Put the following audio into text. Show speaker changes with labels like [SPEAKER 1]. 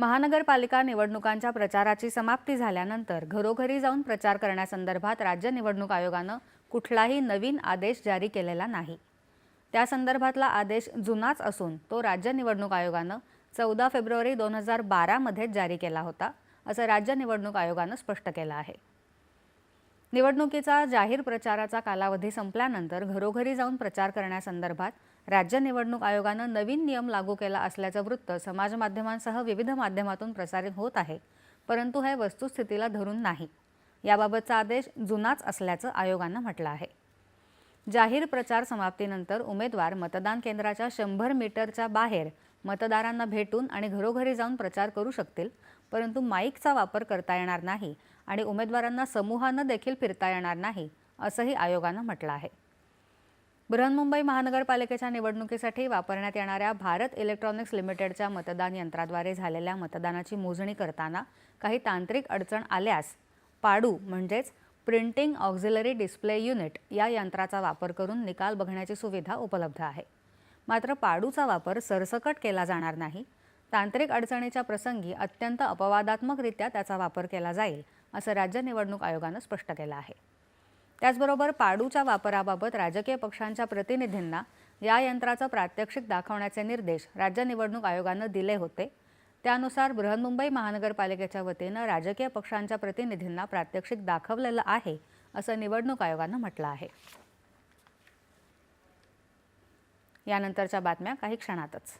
[SPEAKER 1] महानगरपालिका निवडणुकांच्या प्रचाराची समाप्ती झाल्यानंतर घरोघरी जाऊन प्रचार करण्यासंदर्भात राज्य निवडणूक आयोगानं कुठलाही नवीन आदेश जारी केलेला नाही. त्या संदर्भातला आदेश जुनाच असून तो राज्य निवडणूक आयोगानं चौदा फेब्रुवारी दोन हजार बारामध्येच जारी केला होता असं राज्य निवडणूक आयोगानं स्पष्ट केलं आहे. निवडणुकीचा जाहीर प्रचाराचा कालावधी संपल्यानंतर घरोघरी जाऊन प्रचार करण्यासंदर्भात राज्य निवडणूक आयोगानं नवीन नियम लागू केला असल्याचं वृत्त समाजमाध्यमांसह विविध माध्यमातून प्रसारित होत आहे. परंतु हे वस्तुस्थितीला धरून नाही. याबाबतचा आदेश जुनाच असल्याचं आयोगानं म्हटलं आहे. जाहीर प्रचार समाप्तीनंतर उमेदवार मतदान केंद्राच्या शंभर मीटरच्या बाहेर मतदारांना भेटून आणि घरोघरी जाऊन प्रचार करू शकतील परंतु माईकचा वापर करता येणार नाही आणि उमेदवारांना समूहानं देखील फिरता येणार नाही असंही आयोगानं म्हटलं आहे. बृहन्मुंबई महानगरपालिकेच्या निवडणुकीसाठी वापरण्यात येणाऱ्या भारत इलेक्ट्रॉनिक्स लिमिटेडच्या मतदान यंत्राद्वारे झालेल्या मतदानाची मोजणी करताना काही तांत्रिक अडचण आल्यास पाडू म्हणजेच प्रिंटिंग ऑक्झिलरी डिस्प्ले युनिट या यंत्राचा वापर करून निकाल बघण्याची सुविधा उपलब्ध आहे. मात्र पाडूचा वापर सरसकट केला जाणार नाही. तांत्रिक अडचणीच्या प्रसंगी अत्यंत अपवादात्मकरित्या त्याचा वापर केला जाईल असं राज्य निवडणूक आयोगानं स्पष्ट केलं आहे. त्याचबरोबर पाडूच्या वापराबाबत राजकीय पक्षांच्या प्रतिनिधींना या यंत्राचं प्रात्यक्षिक दाखवण्याचे निर्देश राज्य निवडणूक आयोगानं दिले होते. त्यानुसार बृहन्मुंबई महानगरपालिकेच्या वतीनं राजकीय पक्षांच्या प्रतिनिधींना प्रात्यक्षिक दाखवलेलं आहे असं निवडणूक आयोगानं म्हटलं आहे. यानंतरच्या बातम्या काही क्षणातच.